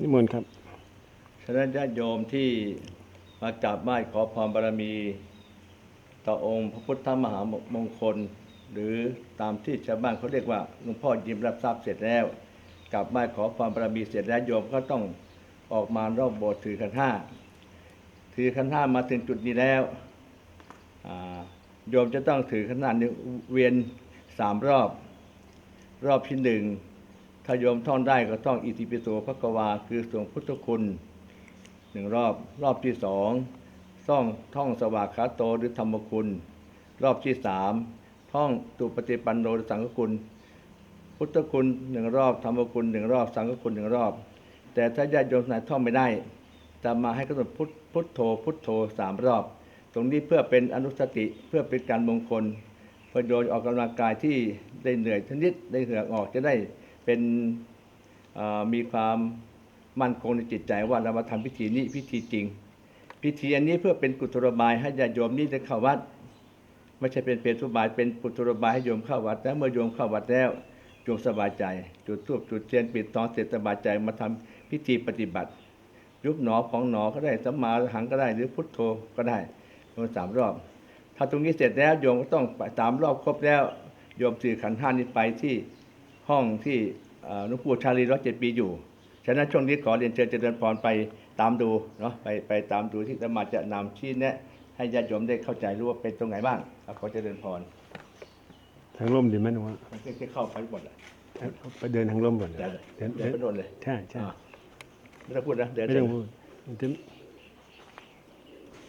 นิมนต์ครับ ฉะนั้นญาติโยมที่มากราบไหว้ขอพรบารมี ต่อองค์พระพุทธมหามงคล หรือตามที่ชาวบ้านเขาเรียกว่าหลวงพ่อยิ้มรับทรัพย์เสร็จแล้วกราบไหว้ขอพรบารมีเสร็จแล้วโยมก็ต้องออกมารอบโบสถ์ถือขันห้าถือขันห้ามาถึงจุดนี้แล้วโยมจะต้องถือขันห้านี้เวียนสามรอบ รอบที่หนึ่ง ถ้าโยมท่องได้ก็ต้องอิติปิโสพระกวา คือส่วนพุทธคุณหนึ่งรอบรอบที่สองท่องท่องสวากขาโตหรือธรรมคุณ รอบที่สามท่องตุปฏิปันโนหรือสังฆคุณ พุทธคุณหนึ่งรอบธรรมคุณหนึ่งรอบสังฆคุณหนึ่งรอบ แต่ถ้าญาติโยมไหนท่องไม่ได้จะมาให้กำหนดพุทพุทโธพุทโธสามรอบ ตรงนี้เพื่อเป็นอนุสติเพื่อเป็นการมงคลเพื่อโดยออกกำลังกายที่ได้เหนื่อยชนิดได้เหงื่อออกจะได้ เป็นมีความมั่นคงในจิตใจว่าเรามาทำพิธีนี้พิธีจริง พิธีอันนี้เพื่อเป็นกุศโลบายให้ญาติโยมนี่ได้เข้าวัด ไม่ใช่เป็นเปรตุบายเป็นกุศโลบายให้โยมเข้าวัดแล้วเมื่อโยมเข้าวัดแล้วโยมสบายใจ จุดธูปจุดเทียนปิดทองเสร็จสบายใจมาทำพิธีปฏิบัติ ยุบหนอของหนอก็ได้สัมมาหังก็ได้หรือพุทโธก็ได้รวมสามรอบ ถ้าตรงนี้เสร็จแล้วโยมก็ต้องสามรอบครบแล้วโยมสื่อขันธ์ห้านี้ไปที่ ห้องที่เอ่อหลวงปู่ชาลีร้อยเจ็ดปีอยู่ ฉะนั้นช่วงนี้ขอเรียนเชิญเจริญพรไปตามดูเนาะไปไปตามดูที่ธรรมาจะนำชี้แนะให้ญาติโยมได้เข้าใจรู้ว่าเป็นตรงไหนบ้างเอาขอเจริญพรทางร่มดีไหมหนูว่ามันแค่เข้าไปหมดเลยไปเดินทางร่มก่อนเดินเดินเดินไปโดนเลยใช่ใช่อะไม่ต้องพูดนะเดินไม่ต้องพูดมันจะ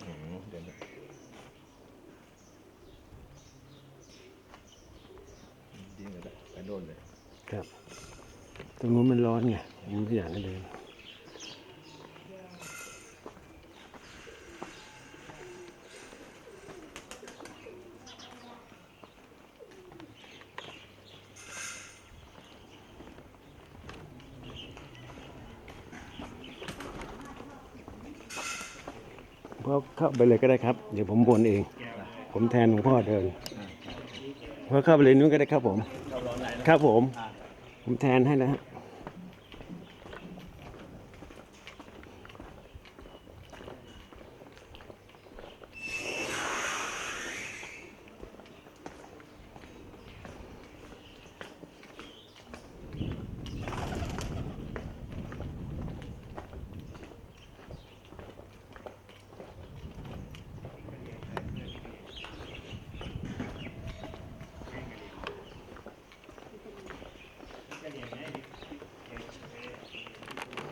อืมเดินไปดิ้นกันเลยไปโดนเลย ครับ ตรงนู้นมันร้อนไงผมไม่อยากให้เดินพราะเข้าไปเลยก็ได้ครับ เดี๋ยวผมวนเอง ผมแทนหลวงพ่อเดินพราะเข้าไปเลยนู้นก็ได้ครับผม ครับผม ผมแทนให้แล้วฮะ